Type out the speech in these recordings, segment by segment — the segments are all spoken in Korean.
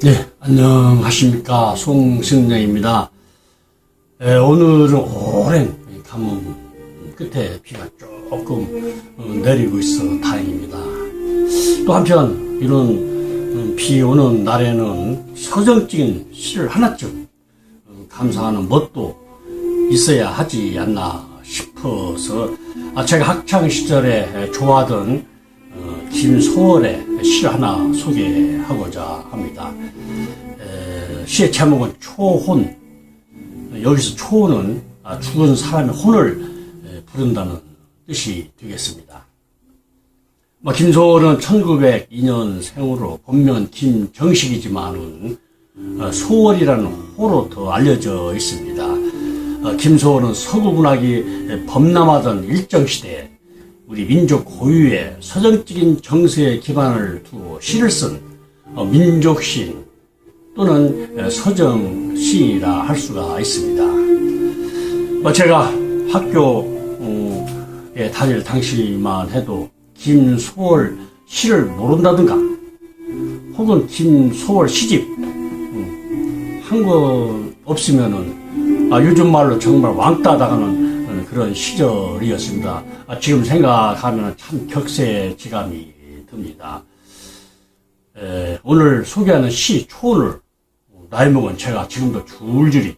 네, 안녕하십니까. 송승영입니다. 에, 오늘은 오랜 가뭄 끝에 비가 조금 어, 내리고 있어 다행입니다. 또 한편 이런 음, 비 오는 날에는 서정적인 시를 하나쯤 어, 감상하는 멋도 있어야 하지 않나 싶어서 아, 제가 학창 시절에 좋아하던 어, 김소월의 시를 하나 소개하고자 합니다. 에, 시의 제목은 초혼. 여기서 초혼은 아, 죽은 사람의 혼을 에, 부른다는 뜻이 되겠습니다. 뭐, 김소월은 1902년 생으로 본명은 김정식이지만은 어, 소월이라는 호로 더 알려져 있습니다. 어, 김소월은 서구 문학이 범람하던 일정 시대에 우리 민족 고유의 서정적인 정서에 기반을 두고 시를 쓴 어, 민족시인 또는 어, 서정시라 할 수가 있습니다. 어, 제가 학교에 다닐 당시만 해도 김소월 시를 모른다든가 혹은 김소월 시집 한 거 없으면은 아, 요즘 말로 정말 왕따 당하는 어, 그런 시절이었습니다. 아, 지금 생각하면 참 격세지감이 듭니다. 에, 오늘 소개하는 시 초를 나이 먹은 제가 지금도 줄줄이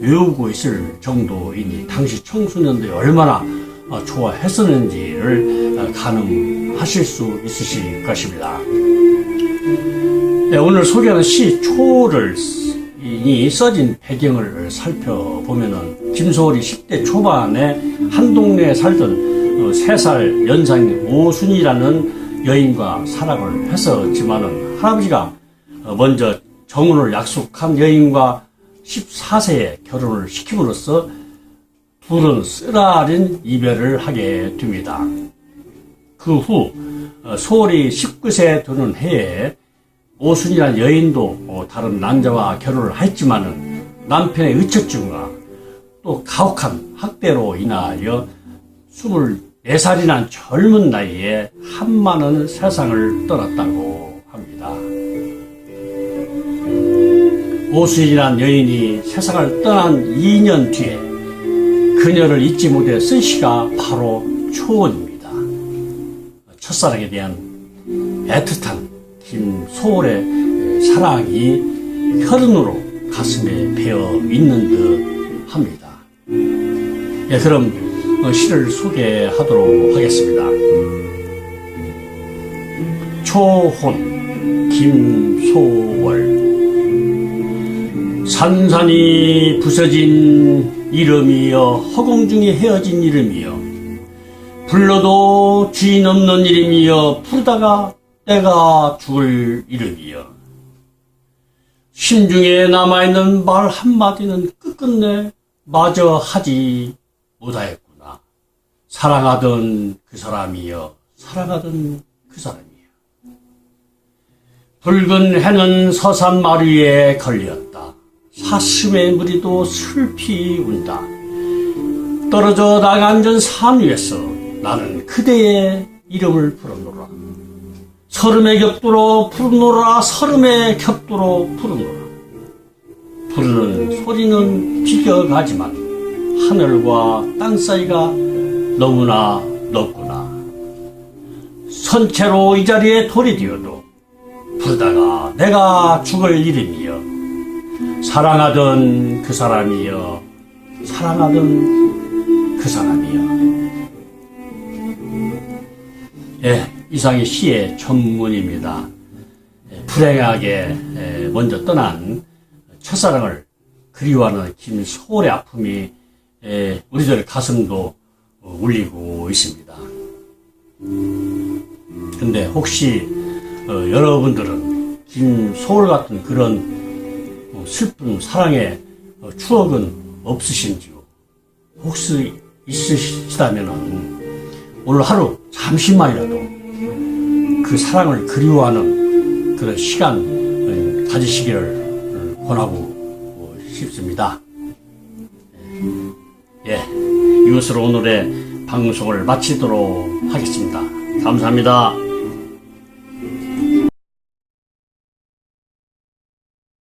외우고 있을 정도이니 당시 청소년들이 얼마나 어, 좋아했었는지를 어, 가늠하실 수 있으실 것입니다. 네, 오늘 소개하는 시 초를 이 써진 배경을 살펴보면은 김소월이 10대 초반에 한 동네에 살던 3살 연상인 오순이라는 여인과 사랑을 했었지만은 할아버지가 어, 먼저 정혼을 약속한 여인과 14세에 결혼을 시킴으로써 둘은 쓰라린 이별을 하게 됩니다. 그 후 소월이 19세 되는 해에 오순이라는 여인도 어, 다른 남자와 결혼을 했지만은 남편의 의처증과 또 가혹한 학대로 인하여 24살이나 젊은 나이에 한많은 세상을 떠났다고 합니다. 오순이라는 여인이 세상을 떠난 2년 뒤에 그녀를 잊지 못해 쓴 시가 바로 초원입니다. 첫사랑에 대한 애틋한 김소월의 사랑이 혈흔으로 가슴에 배어 있는 듯 합니다. 예, 그럼 어, 시를 소개하도록 하겠습니다. 초혼 김소월 산산이 부서진 이름이여 허공 중에 헤어진 이름이여 불러도 주인 없는 이름이여 부르다가 때가 죽을 이름이여 심중에 남아있는 말 한마디는 끝끝내 마저 하지 못하였구나. 사랑하던 그 사람이여 사랑하던 그 사람이여. 붉은 해는 서산 마루에 걸렸다. 사슴의 무리도 슬피 운다. 떨어져 나간 전 산 위에서 나는 그대의 이름을 부르노라 서름의 격도로 부르노라 서름의 격도로 부르노라. 부르는 소리는 비껴가지만 하늘과 땅 사이가 너무나 넓구나. 선체로 이 자리에 돌이 되어도 부르다가 내가 죽을 이름이여 사랑하던 그 사람이여 사랑하던 그 사람이여. 예, 이상이 시의 전문입니다. 예, 불행하게 예, 먼저 떠난 첫사랑을 그리워하는 김소월의 아픔이 예, 우리들 가슴도 어, 울리고 있습니다. 근데 혹시 어, 여러분들은 김소월 같은 그런 어, 슬픈 사랑의 어, 추억은 없으신지요? 혹시 있으시다면 오늘 하루 잠시만이라도 그 사랑을 그리워하는 그런 시간 어, 가지시기를 어, 권하고 싶습니다. 예, 이것으로 오늘의 방송을 마치도록 하겠습니다. 감사합니다.